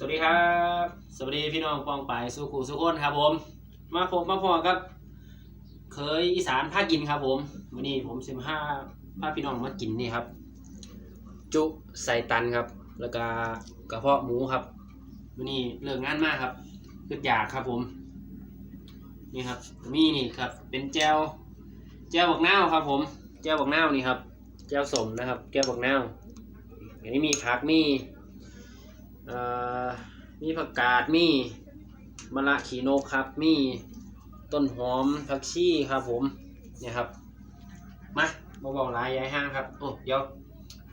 สวัสดีครับ สวัสดีพี่น้องปองไปยสุขุสุขคนครับผม มาผมมาพอกับ เคยอีสานภาคกินครับผมวันนี้ผมสิบห้าพาพี่น้องมากินนี่ครับ จุใส่ตันครับ แล้วก็กระเพาะหมูครับวันนี้เลิกงานมากครับคืดอยากครับผม นี่ครับมีนี่ครับ เป็นแจวแจวบักนาวครับ ผม แจวบักนาวนี่ครับ แจวสมนะครับ แจวบักนาวอันนี้มีผักมี่ มีผักกาดมีมะระขีโนกครับ มีต้นหอมผักชีครับผมเนี่ยครับ มาเบาๆลายย้ายห้างครับ โอ้เดี๋ยว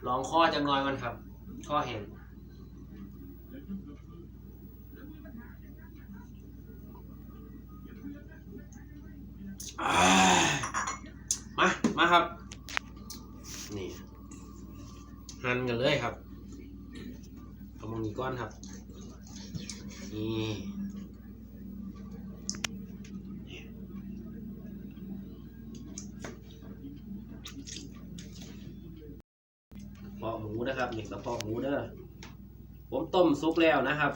ลองข้อจังน่อยมันครับ ข้อเห็นมา มาครับ นี่ หั่นกันเลยครับ เอามังนี้ก้อนครับ นี่กระเพาะหมูนะครับนี่กระเพาะหมูเด้อผมต้มซุกแล้วนะครับ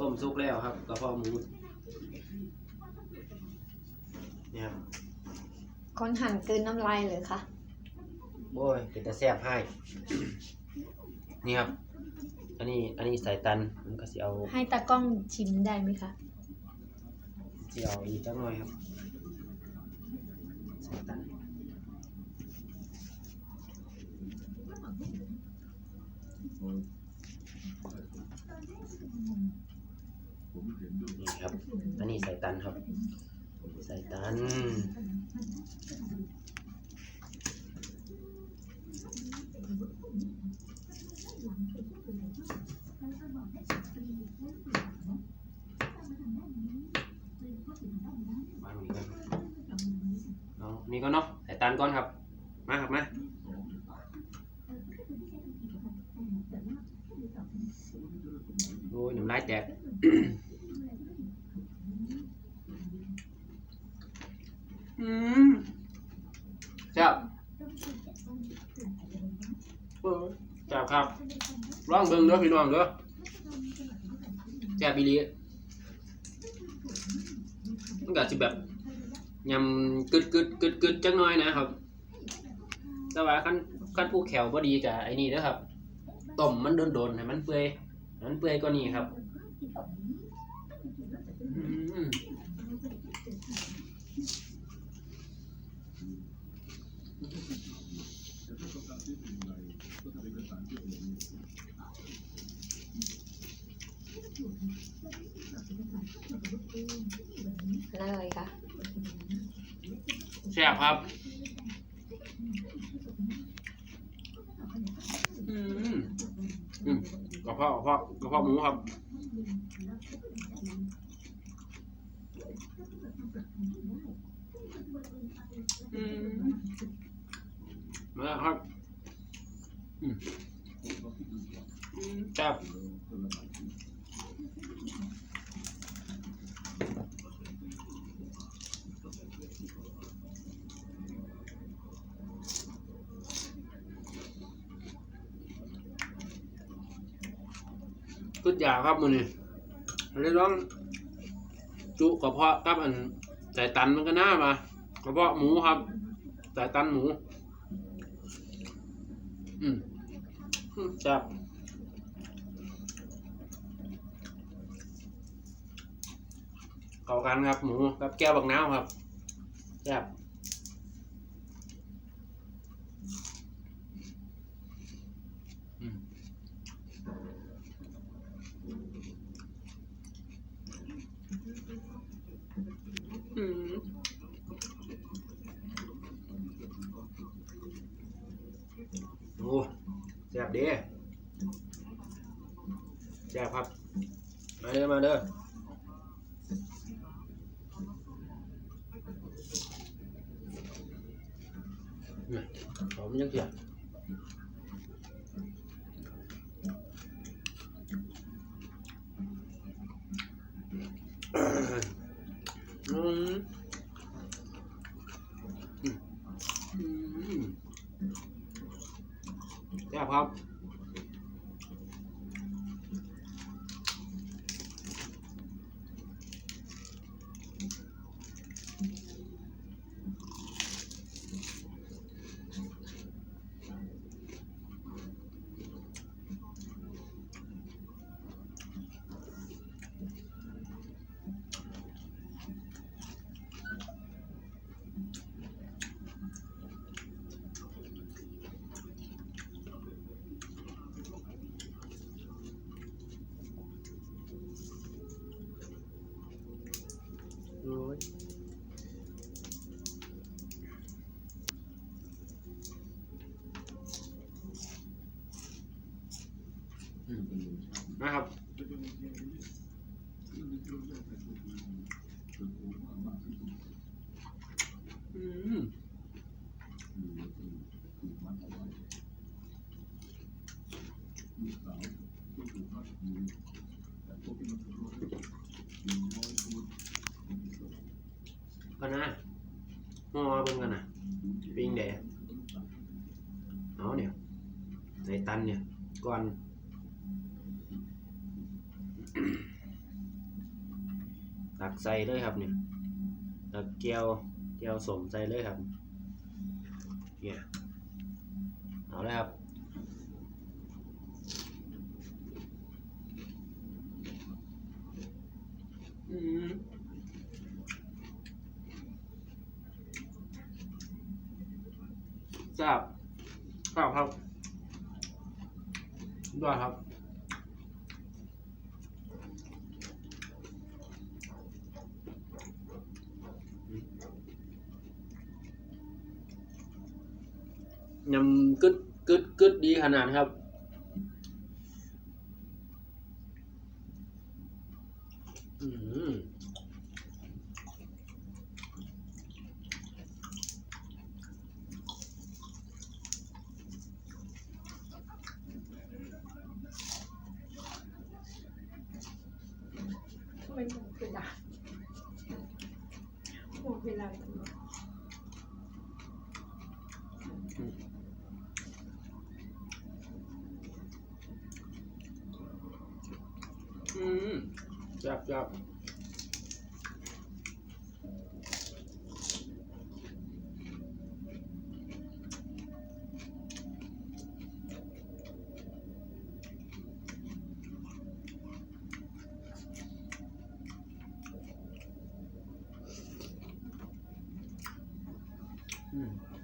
ต้มซุกแล้วครับกระเพาะหมูเนี่ยครับคนหั่นกลืนน้ำลายเลยค่ะ โอ้ยเป็นตาแซ่บให้ นี่ครับ อันนี้อันนี้ใส่ตันผมก็สิเอาให้ตากล้องชิมได้ไหมคะสิเอาอีกจักหน่อยครับใส่ตันนี่ครับ อันนี้ใส่ตันครับใส่ตัน วางนี้ก่อนเอานี่ก็เนาะใส่ตันก่อนครับ มาครับมาโอ้ยน้ำลายแตกอืมแซ่บเออแซ่บครับลองเบิ่งเด้อพี่น้องเด้อ แซ่บอีหลีมันก็สิแบบยำกึดกึดกึดกึดจังน้อยนะครับ แต่ว่าขั้นขั้นผู้แขวบ่ดีกับไอ้นี่นะครับต้มมันโดนๆให้มันเปื่อยให้มันเปื่อยก็นี่ครับอืม นั่นเลยค่ะแซ่บครับ อืมอืมกระเพาะกระเพาะกระเพาะหมูครับ อืมมาแล้วครับ อืมอืมแซ่บ กุดยาครับมือนี่เรียกร้องจุกระเพาะกับอันใส่ตันมันก็น่ามากระเพาะหมูครับใส่ตันหมู อืมอืมแซ่บเข้ากันครับหมูกับแก้วบักน้าวครับแซ่บ โอ้แซ่บเด้แซ่บครับ มาเด้อมาเด้อหอมยังเสียอืมอืมอืมแซ่บครับ อืม นะครับ อืมก็นะมอเบิ่งกันนะปิงแดงเอาเนี่ยใส่ตันเนี่ยก่อน ตักใส่เลยครับเนี่ยตักเกียวเกียวสมใส่เลยครับเนี่ยเอาเลยครับอืมจับข้าวครับด้วยครับ ยำกึดกึดกึดดีขนาดครับ อืมไม่หมดเวลาหมดเวลา อืม จับจับอืม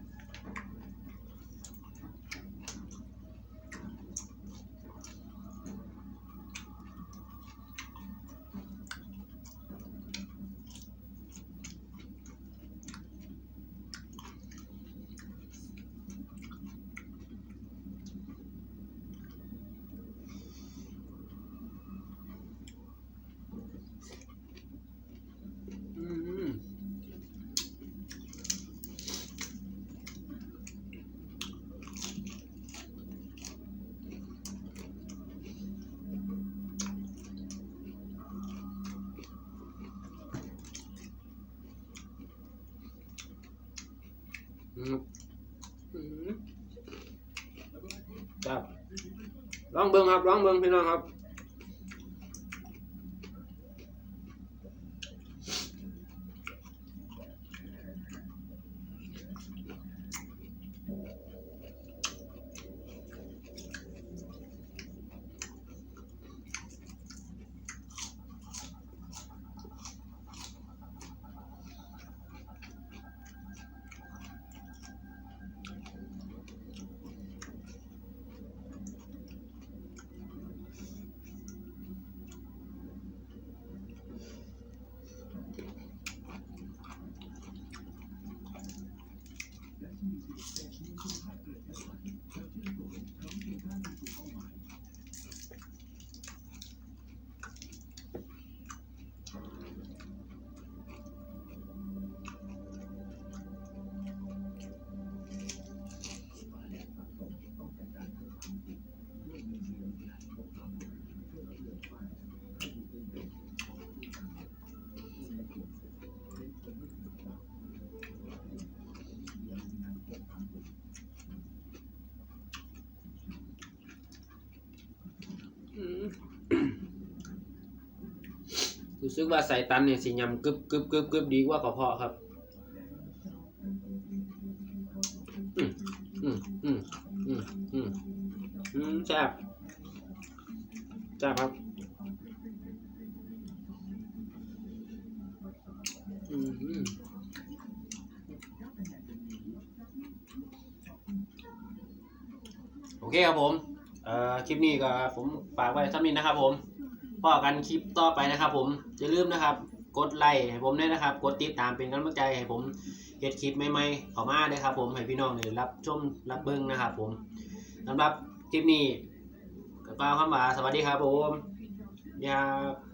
ครับลองเบิ้งครับลองเบิ้งพี่น้องครับ รู้สึกว่าใส่ตันเนี่ยสิยำกึบกึบกึบกึบดีกว่ากระเพาะครับ อืมอืมอืมอืมอืมอืมแซ่บแซ่บครับอืมอืมโอเคครับผม เอ่อ คลิปนี้ก็ผมฝากไว้เท่านี้นะครับผม พอกันคลิปต่อไปนะครับ ผมอย่าลืมนะครับ กดไลค์ให้ผมด้วยนะครับ กดติดตามเป็นกำลังใจให้ผมเก็ดคลิปใหม่ๆเข้ามาด้วยครับ ผมให้พี่น้องได้รับชมรับเบิ้งนะครับ ผมสำหรับคลิปนี้ก็กล่าคำว่าสวัสดีครับผมสวัสดีครับ